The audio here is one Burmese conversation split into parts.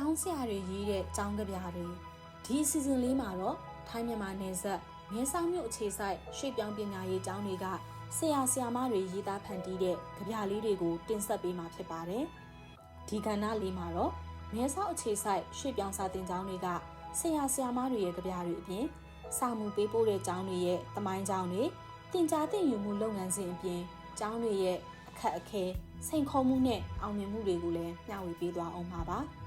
ကျောင်းဆရာတွေရေးတဲ့ကျောင်းကဗျာတွေဒီစီဇန်လေးမှာတော့ထိုင်းမြန်မာနယ်စပ်မဲဆောက်မြို့အခြေစိုက်ရွှေ့ပြောင်းပညာရေးကျောင်းတွေကဆရာဆရာမတွေရေးသားဖန်တီးတဲ့ကြဗျာလေးတွေကိုတင်ဆက်ပေးမှာဖြစ်ပါတယ်။ဒီကဏ္ဍလေးမှာတော့မဲဆောက်အခြေစိုက်ရွှေ့ပြောင်းစာသင်ကျောင်းတွေကဆရာဆရာမတွေရဲ့ကြဗျာတွေအပြင်စာမှုပေးပို့တဲ့ကျောင်းတွေရဲ့တမိုင်းကျောင်းတွေတင် जा တင်ယူမှုလုပ်ငန်းစဉ်အပြင်ကျောင်းတွေရဲ့အခက်အခဲစိန်ခေါ်မှုနဲ့အောင်မြင်မှုတွေကိုလည်းမျှဝေပေးသွားအောင်ပါပါ။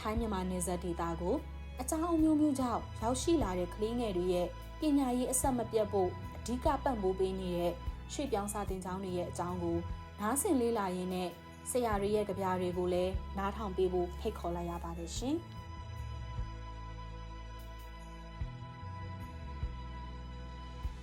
ထိုင်းမြန်မာနယ်စပ်ဒေသကိုအကြောင်းအမျိုးမျိုးကြောင့်ရောက်ရှိလာတဲ့ကလေးငယ်တွေရဲ့ပညာရေးအဆက်မပြတ်ဖို့အဓိကပံ့ပိုးပေးနေတဲ့ရွှေ့ပြောင်းစာသင်ကျောင်းတွေရဲ့အကြောင်းကိုနားဆင်လေးလာရင်းနဲ့ဆရာတွေရဲ့ကြပြတွေကိုလည်းနားထောင်ပေးဖို့ဖိတ်ခေါ်လိုက်ရပါတယ်ရှင်။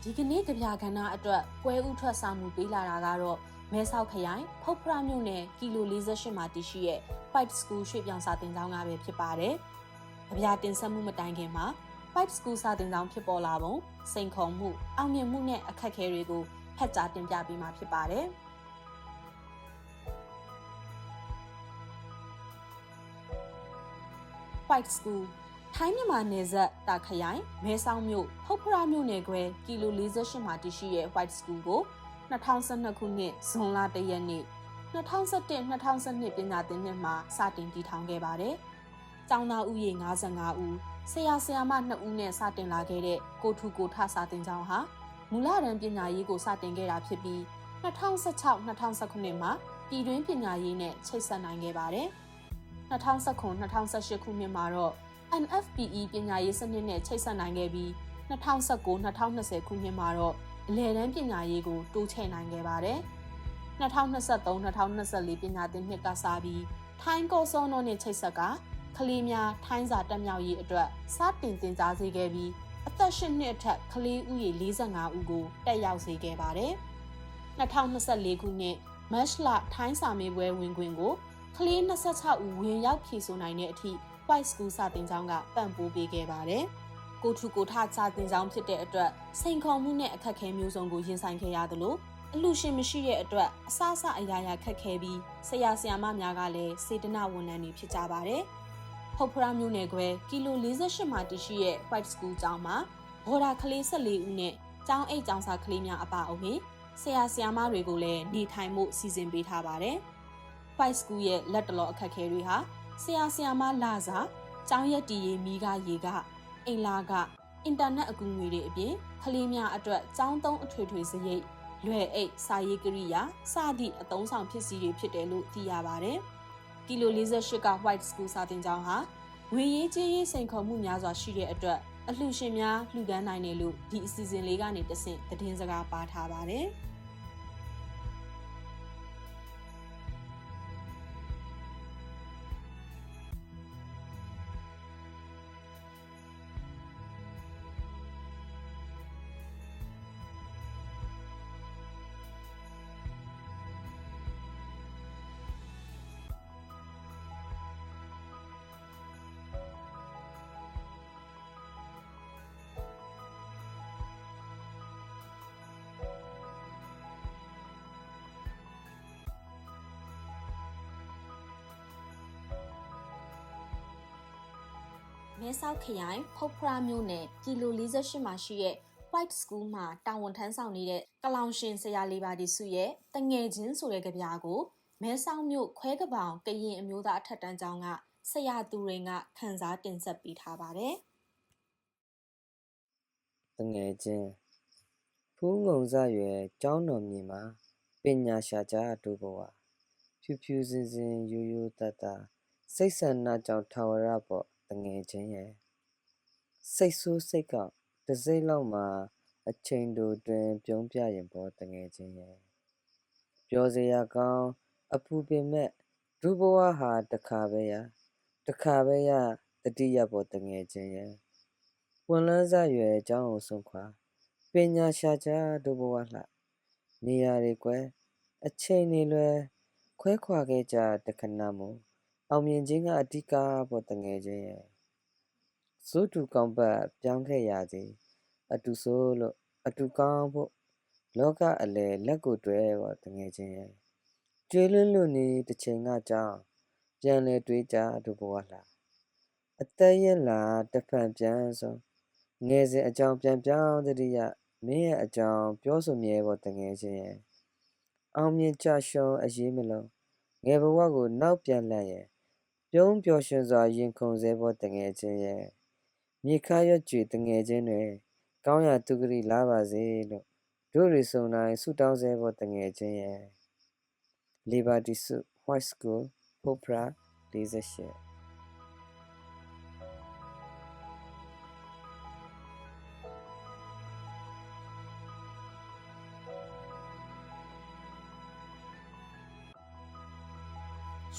ဒီကနေ့ကြပြကဏ္ဍအတွက်ပွဲဥထွက်ဆောင်မှုပေးလာတာကတော့ မဲဆောက်ခရိုင်ဖုတ်ဖရမြို့နယ်ကီလို48မှာတည်ရှိရဲ့ Pipe School ရွှေ့ပြောင်းစာသင်ကျောင်းကပဲဖြစ်ပါတယ်။ကြပြတင်ဆက်မှုမတိုင်ခင်မှာ Pipe School စာသင်ကျောင်းဖြစ်ပေါ်လာပုံစိန်ခေါ်မှုအောင်မြင်မှုနဲ့အခက်အခဲတွေကိုဖတ်ကြားတင်ပြပေးမှာဖြစ်ပါတယ်။ White School ထိုင်းမြန်မာနယ်စပ်တာခရိုင်မဲဆောက်မြို့ဖုတ်ဖရမြို့နယ်ခွဲကီလို48မှာတည်ရှိတဲ့ White School ကို 2012ခုနှစ်ဇွန်လ1ရက်နေ့2011-2012ပညာသင်နှစ်မှာစတင်တည်ထောင်ခဲ့ပါတယ်။ကျောင်းသားဦးရေ55ဦးဆရာဆရာမ2ဦးနဲ့စတင်လာခဲ့တဲ့ကိုထူကိုထစာတင်ကျောင်းဟာမူလတန်းပညာရေးကိုစတင်ခဲ့တာဖြစ်ပြီး2016-2019မှာပြည်တွင်းပညာရေးနဲ့ချိတ်ဆက်နိုင်ခဲ့ပါတယ်။2019-2018ခုနှစ်မှာတော့ NFPE ပညာရေးစနစ်နဲ့ချိတ်ဆက်နိုင်ခဲ့ပြီး2019-2020ခုနှစ်မှာတော့ အလယ်တန်းပညာရေးကိုတိုးချဲ့နိုင်ခဲ့ပါတယ်။2023-2024ပညာသင်နှစ်ကစပြီးထိုင်းကောစောနောနဲ့ချိတ်ဆက်ကကလေးများထိုင်းစာတက်မြောက်ရေးအတွက်စတင်တင်ကြားစေခဲ့ပြီးအသက်၈နှစ်အထက်ကလေးဦးရေ45ဦးကိုတက်ရောက်စေခဲ့ပါတယ်။2024ခုနှစ်မတ်လထိုင်းစာမေးပွဲဝင်ခွင့်ကိုကလေး26ဦးဝင်ရောက်ဖြည့်ဆို့နိုင်တဲ့အထိ White School စာတင်ကျောင်းကပံ့ပိုးပေးခဲ့ပါတယ်။ ကိုထူကိုထစာတင်ကျောင်းဖြစ်တဲ့အတွက်စိန်ခေါ်မှုနဲ့အခက်အခဲမျိုးစုံကိုရင်ဆိုင်ခဲ့ရသလိုအလူရှင်မရှိတဲ့အတွက်အစအစအရာရာခက်ခဲပြီးဆရာဆရာမများကလည်းစေတနာဝန်ထမ်းတွေဖြစ်ကြပါတယ်။ဟုတ်ဖရာမျိုးနယ်ခွဲကီလို48မှာတည်ရှိရဲ့ White School ကျောင်းမှာဘော်ဒါကလေး14ဦးနဲ့ကျောင်းအိတ်ကျောင်းစာကလေးများအပါအဝင်ဆရာဆရာမတွေကိုလည်းနေထိုင်မှုစီစဉ်ပေးထားပါတယ်။ White School ရဲ့လက်တလောအခက်အခဲတွေဟာဆရာဆရာမလာစာကျောင်းရက်တီရေးမိကရေက အိမ်လာကအင်တာနက်အကူအညီတွေအပြင်ကလေးများအတွက်ကျောင်းသုံးအထွေထွေစရိတ်လွယ်အိတ်စာရေးကိရိယာစသည့်အသုံးဆောင်ဖြစ်စီတွေဖြစ်တယ်လို့သိရပါတယ်။ကီလို48က White School စာသင်ကျောင်းဟာငွေရေးကြေးရေးစိန်ခေါ်မှုများစွာရှိတဲ့အတွက်အလှရှင်များလှူဒန်းနိုင်တယ်လို့ဒီအစီအစဉ်လေးကနေတဆင့်သတင်းစကားပါထားပါတယ်။ မဲဆောက်ခရိုင်ဖုတ်ဖရာမြို့နယ်ကီလို48မှာရှိတဲ့ White School မှာတာဝန်ထမ်းဆောင်နေတဲ့ကလောင်ရှင်ဆရာလေးပါတီစုရဲ့တငယ်ချင်းဆိုတဲ့ကြပြာကိုမဲဆောက်မြို့ခွဲကပောင်ကရင်အမျိုးသားအထက်တန်းကျောင်းကဆရာသူရင်းကခန်းစားတင်ဆက်ပေးထားပါတယ်တငယ်ချင်းဖူးငုံစရွယ်ကျောင်းတော်မြေမှာပညာရှာကြတို့ဘဝဖြူဖြူစင်စင်ရိုးရိုးတတစိတ်ဆန္ဒကြောင့်ထာဝရပေါ့တ ငယ်ချင်းရဲ့စိတ်ဆိုးစိတ်ကောက်တစ်စိမ့်လောက်မှာအချိန်တို့တွင်ပြုံးပြရင်ပေါ်တငယ်ချင်းရဲ့ပြောစရာကောင်းအပူပင်မဲ့ဒုဘဝဟာတခါပဲရတခါပဲရတတိယပေါ်တငယ်ချင်းရဲ့ဝန်လန်းစရွယ်အကြောင်းကိုဆုံးခွာပညာရှာကြဒုဘဝလှနေရာတွေကွယ်အချိန်တွေလွယ်ခွဲခွာခဲ့ကြတခဏမို့ အောင်မြင်ခြင်းကအဓိကပေါ်တငယ်ချင်းရဲ့ဇုတူကောင်းပတ်ပြောင်းခဲ့ရသည်အတူဆိုလို့အတူကောင်းဖို့လောကအလေလက်ကိုတွဲပေါ်တငယ်ချင်းရဲ့ကျွေးလွန်းလွန်းနေတစ်ချိန်ကကြောင်းပြန်လဲတွေးကြတို့ဘဝလားအသက်ရလာတစ်ဖန်ပြန်ဆိုငယ်စဉ်အကြောင်းပြန်ပြောင်းတတိယမင်းရဲ့အကြောင်းပြောဆိုမြဲပေါ်တငယ်ချင်းရဲ့အောင်မြင်ကြရှုံးအရေးမလုံးငယ်ဘဝကိုနောက်ပြန်လှန်ရဲ့ ပြုံးပျော်ရွှင်စွာရင်ခုန်စေပေါ်တငယ်ချင်းရဲ့မြေခါရွတ်ကြွေတငယ်ချင်းတွေကောင်းရာသူဂရိလာပါစေလို့တို့ရီစုံတိုင်းဆုတောင်းစေပေါ်တငယ်ချင်းရဲ့ Liberty Suit White School Popra 48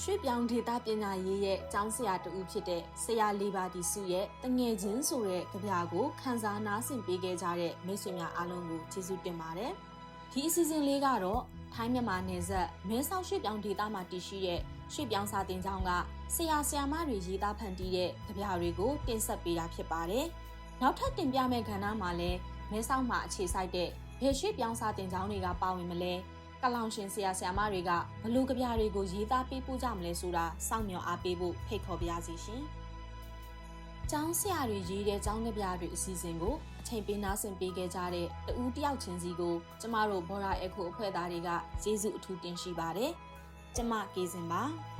ရွှေ့ပြောင်းဒေတာပညာရေးရဲ့ကျောင်းဆရာတူဖြစ်တဲ့ဆရာလေးပါတီစုရဲ့တငယ်ချင်းဆိုတဲ့ကြပြကိုခန်းစားနားဆင်ပေးခဲ့ကြတဲ့မိတ်ဆွေများအားလုံးကိုကျေးဇူးတင်ပါတယ်။ဒီအစီအစဉ်လေးကတော့ထိုင်းမြန်မာနယ်စပ်မဲဆောက်ရွှေ့ပြောင်းဒေတာမှာတည်ရှိတဲ့ရွှေ့ပြောင်းစာတင်ကျောင်းကဆရာဆရာမတွေရေးသားဖန်တီးတဲ့ကြပြတွေကိုတင်ဆက်ပေးတာဖြစ်ပါတယ်။နောက်ထပ်တင်ပြမယ့်ကဏ္ဍမှာလည်းမဲဆောက်မှာအခြေစိုက်တဲ့ဘယ်ရွှေ့ပြောင်းစာတင်ကျောင်းတွေကပါဝင်မလဲ။ ကလောင်ရှင်ဆရာဆရာမတွေကဘလူကပြတွေကိုရေးသားပေးပို့ကြမလဲဆိုတာစောင့်မျှော်အားပေးဖို့ဖိတ်ခေါ်ပါရစေရှင်။ကျောင်းဆရာတွေရေးတဲ့ကျောင်းကပြတွေအစီအစဉ်ကိုအချိန်ပေးနာဆင်ပေးခဲ့ကြတဲ့တဦးတယောက်ချင်းစီကိုကျမတို့ဘော်ရာအခုအဖွဲ့သားတွေကကျေးဇူးအထူးတင်ရှိပါတယ်။ကျမကေစင်ပါ။